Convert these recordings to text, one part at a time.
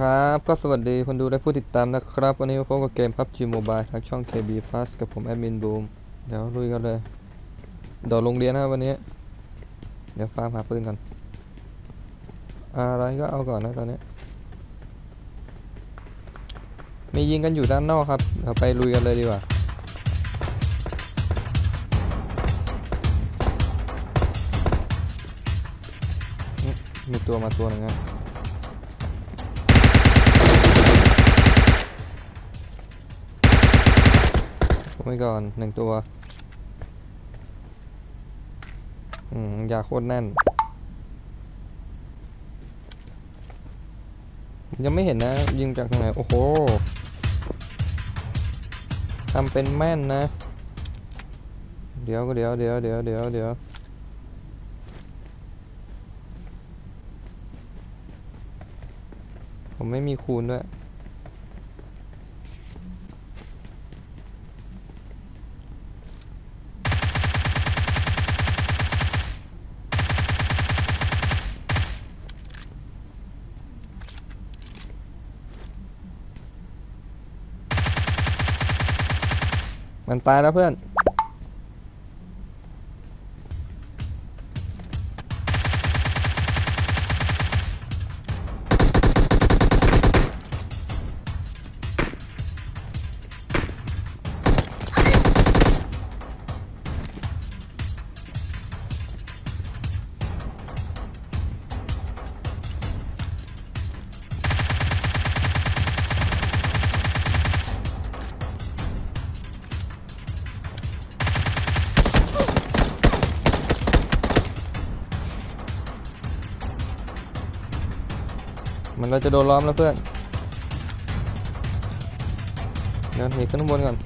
ครับ ก็สวัสดีคนดูและผู้ติดตามนะครับ วันนี้มาพบกับเกม PUBG Mobile ทางช่อง KB Plus กับผมแอดมินบูมเดี๋ยวลุยกันเลยโดดโรงเรียนนะวันนี้ เดี๋ยวฟาร์มหาปืนก่อนอะไรก็เอาก่อนนะตอนนี้ มียิงกันอยู่ด้านนอกครับเราไปลุยกันเลยดีกว่ามมีตัวมาตัวหนึงนะ ไปก่อนหนึ่งตัว อืมยาโคตรแน่น ยังไม่เห็นนะ ยิงจากตรงไหน โอ้โหทำเป็นแม่นนะ เดี๋ยวก็เดี๋ยวเดี๋ยวเดี๋ยวเดี๋ยวเดี๋ยวผมไม่มีคูณด้วย มันตายแล้วเพื่อน มันเราจะโดนล้อมแล้วเพื่อนเดี๋ยวหนีขึ้นข้างบนก่อน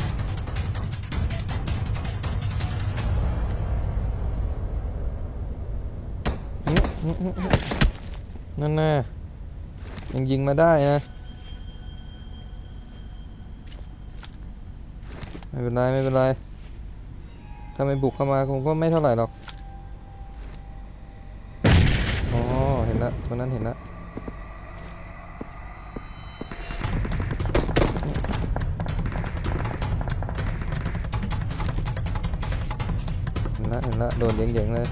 นั่นน่ะยังยิงมาได้นะไม่เป็นไรไม่เป็นไรถ้าไม่บุกเข้ามาคงก็ไม่เท่าไหร่หรอกอ๋อเห็นละตรงนั้นเห็นละ โดนเยงๆเลย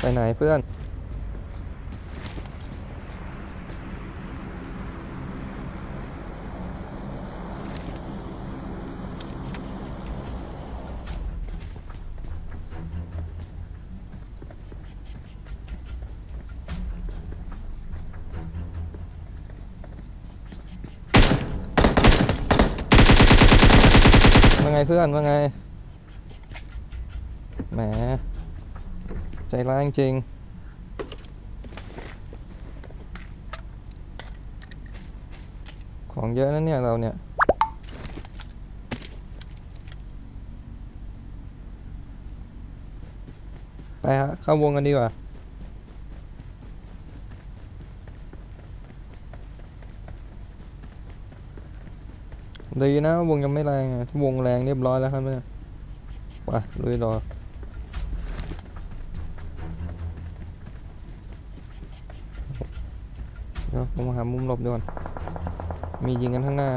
ไปไหนเพื่อน ไงเพื่อนว่าไง แหม ใจร้ายจริงของเยอะนะเนี่ย เราเนี่ย ไปฮะ เข้าวงกันดีกว่า ดีนะวงยังไม่แรงวงแรงเรียบร้อยแล้วครับเนี่ยไปลุยรอเดี๋ยวผมหามุมหลบดีก่อนมียิงกันข้างหน้า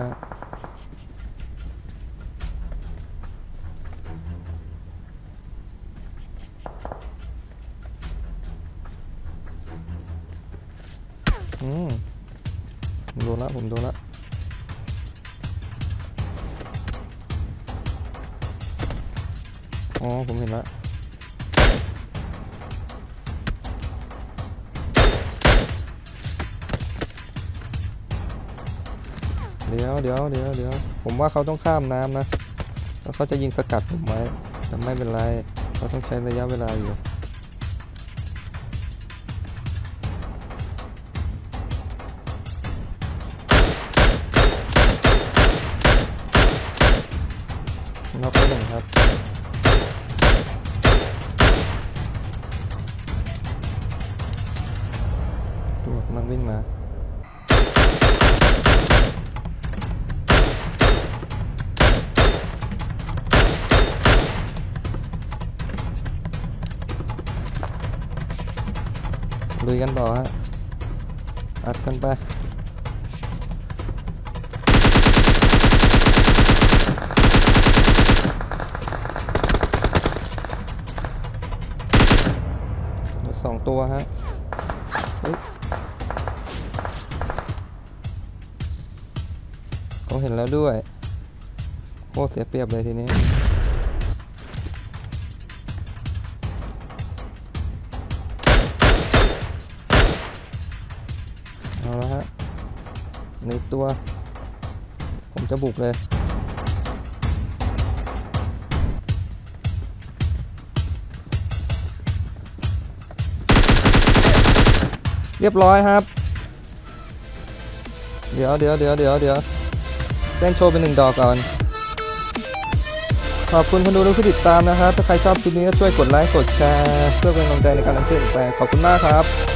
อืมโดนละผมโดนละ อ๋อ ผมเห็นละเดี๋ยวเดี๋ยวเดี๋ยวเดี๋ยวผมว่าเขาต้องข้ามน้ำนะ แล้วเขาจะยิงสกัดผมไว้แต่ไม่เป็นไร เขาต้องใช้ระยะเวลาอยู่น็อกไปหนึ่งครับำลังวิ่งมาลุยกันต่อฮะ อัดกันไปสองตัวฮะ เฮ้ยเขาเห็นแล้วด้วยโคตรเสียเปรียบเลยทีนี้เอาละฮะในตัว ผมจะบุกเลยเรียบร้อยครับ เดี๋ยวเดี๋ยวเดี๋ยวเดี๋ยวเดี๋ยว เล่นโชว์เป็นหนึ่งดอกก่อน ขอบคุณคนดูและผู้ติดตามนะครับ ถ้าใครชอบคลิปนี้ก็ช่วยกดไลค์ กดแชร์ เพื่อเป็นกำลังใจในการทำคลิปต่อไปขอบคุณมากครับ